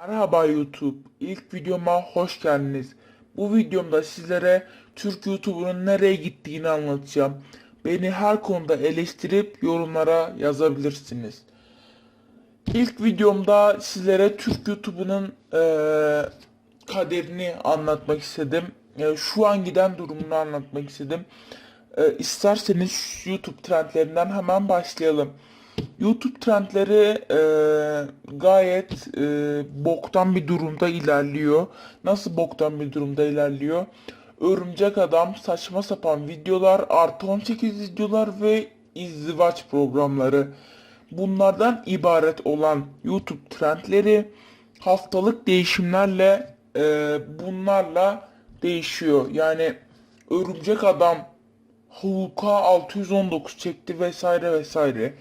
Merhaba YouTube. İlk videoma hoş geldiniz. Bu videomda sizlere Türk YouTube'unun nereye gittiğini anlatacağım. Beni her konuda eleştirip yorumlara yazabilirsiniz. İlk videomda sizlere Türk YouTube'unun eee, kaderini anlatmak istedim. E, şu an giden durumunu anlatmak istedim. E, isterseniz YouTube trendlerinden hemen başlayalım. YouTube trendleri e, gayet e, boktan bir durumda ilerliyor. Nasıl boktan bir durumda ilerliyor? Örümcek Adam, saçma sapan videolar, artı 18 videolar ve izdivaç programları. Bunlardan ibaret olan YouTube trendleri haftalık değişimlerle e, bunlarla değişiyor. Yani Örümcek Adam Hulk'a 619 çekti vesaire vesaire.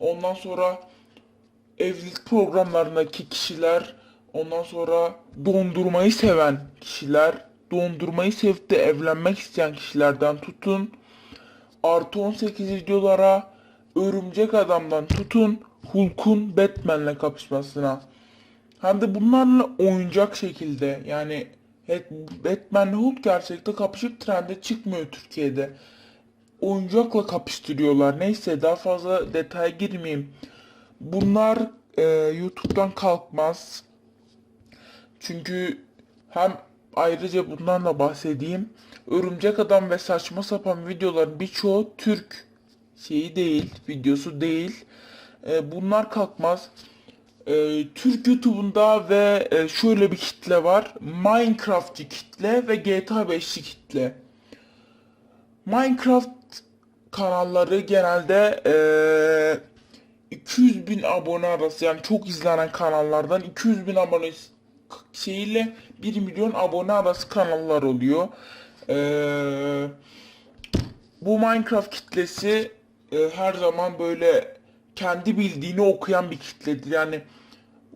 Ondan sonra evlilik programlarındaki kişiler, ondan sonra dondurmayı seven kişiler, dondurmayı sevip de evlenmek isteyen kişilerden tutun, artı 18 videolara, örümcek adamdan tutun, Hulk'un Batman'le kapışmasına. Hem de bunlarla oyuncak şekilde yani Batman'le Hulk gerçekte kapışıp trende çıkmıyor Türkiye'de oyuncakla kapıştırıyorlar. Neyse daha fazla detaya girmeyeyim. Bunlar e, YouTube'dan kalkmaz. Çünkü hem ayrıca bundan da bahsedeyim. Örümcek Adam ve saçma sapan videoların birçoğu Türk şeyi değil, videosu değil. E, bunlar kalkmaz. E, Türk YouTube'unda ve e, şöyle bir kitle var. Minecraftçı kitle ve GTA 5'li kitle. Minecraft kanalları genelde eee 200 bin abone arası yani çok izlenen kanallardan 200 bin abone şeyiyle 1 milyon abone arası kanallar oluyor. Eee, bu Minecraft kitlesi e, her zaman böyle kendi bildiğini okuyan bir kitledir. Yani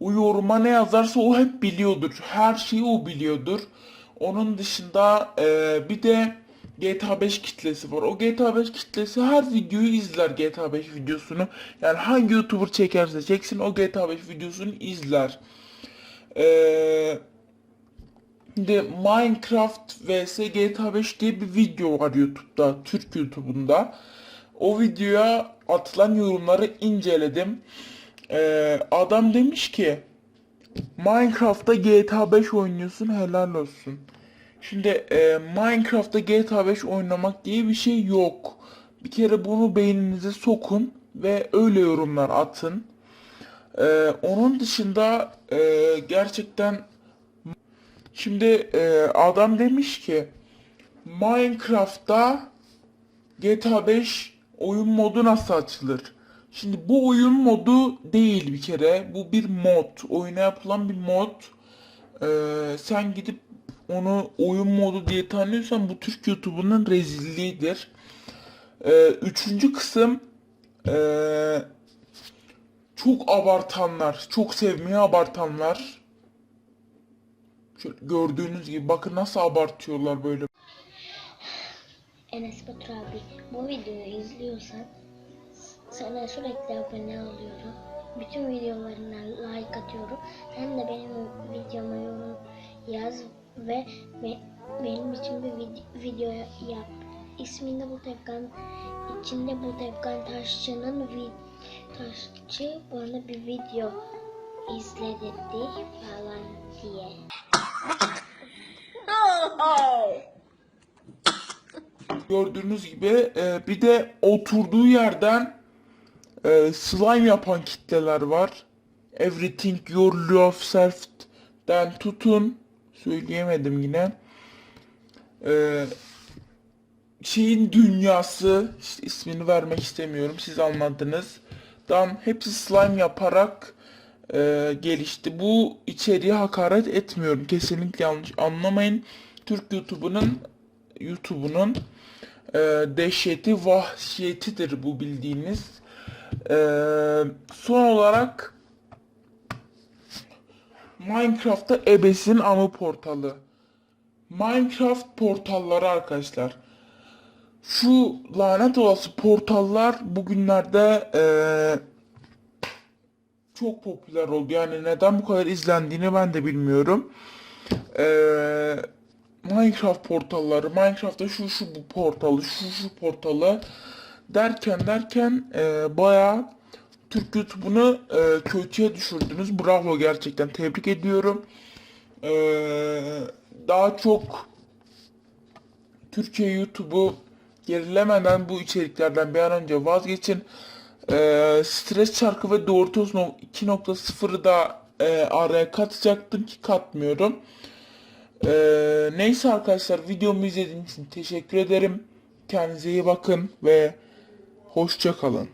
o yoruma ne yazarsa o hep biliyordur. Her şeyi o biliyordur. Onun dışında e, bir de GTA 5 kitlesi var. O GTA 5 kitlesi her videoyu izler GTA 5 videosunu. Yani hangi YouTuber çekerse çeksin o GTA 5 videosunu izler. Eee Şimdi Minecraft vs GTA 5 diye bir video var YouTube'da, Türk YouTube'unda. O videoya atılan yorumları inceledim. Ee, adam demiş ki Minecraft'ta GTA 5 oynuyorsun helal olsun. Şimdi e, Minecraft'ta GTA 5 oynamak diye bir şey yok. Bir kere bunu beyninize sokun ve öyle yorumlar atın. Ee, onun dışında e, gerçekten Şimdi e, adam demiş ki Minecraft'ta GTA 5 oyun modu nasıl açılır? Şimdi bu oyun modu değil bir kere. Bu bir mod. Oyuna yapılan bir mod. E, sen gidip onu oyun modu diye tanıyorsan bu Türk YouTube'unun rezilliğidir. E, üçüncü kısım e, çok abartanlar, çok sevmeye abartanlar Şöyle gördüğünüz gibi bakın nasıl abartıyorlar böyle. Enes Batur abi bu videoyu izliyorsan sana sürekli abone oluyorum. Bütün videolarına like atıyorum. Sen de benim videoma yorum yaz ve be- benim için bir vid- video yap. İsminde bu tepkan içinde bu tepkan taşçının vi- taşçı bana bir video izledirdi falan diye. Gördüğünüz gibi e, bir de oturduğu yerden e, slime yapan kitleler var. Everything your yourself'den tutun. Söyleyemedim yine. E, şeyin dünyası işte ismini vermek istemiyorum siz anladınız. Dan hepsi slime yaparak e, gelişti. Bu içeriğe hakaret etmiyorum. Kesinlikle yanlış anlamayın. Türk YouTube'unun YouTube'unun e, dehşeti, vahşiyetidir bu bildiğiniz. E, son olarak Minecraft'ta Ebes'in anı portalı. Minecraft portalları arkadaşlar. Şu lanet olası portallar bugünlerde eee çok popüler oldu. Yani neden bu kadar izlendiğini ben de bilmiyorum. Ee, Minecraft portalları, Minecraft'ta şu şu bu portalı, şu şu portalı derken derken e, bayağı Türk YouTube'unu e, kötüye düşürdünüz. Bravo gerçekten tebrik ediyorum. Ee, daha çok Türkiye YouTube'u gerilemeden bu içeriklerden bir an önce vazgeçin. Ee, stres çarkı ve no- 2.0'ı da e, araya katacaktım ki katmıyorum. Ee, neyse arkadaşlar videomu izlediğiniz için teşekkür ederim. Kendinize iyi bakın ve hoşça kalın.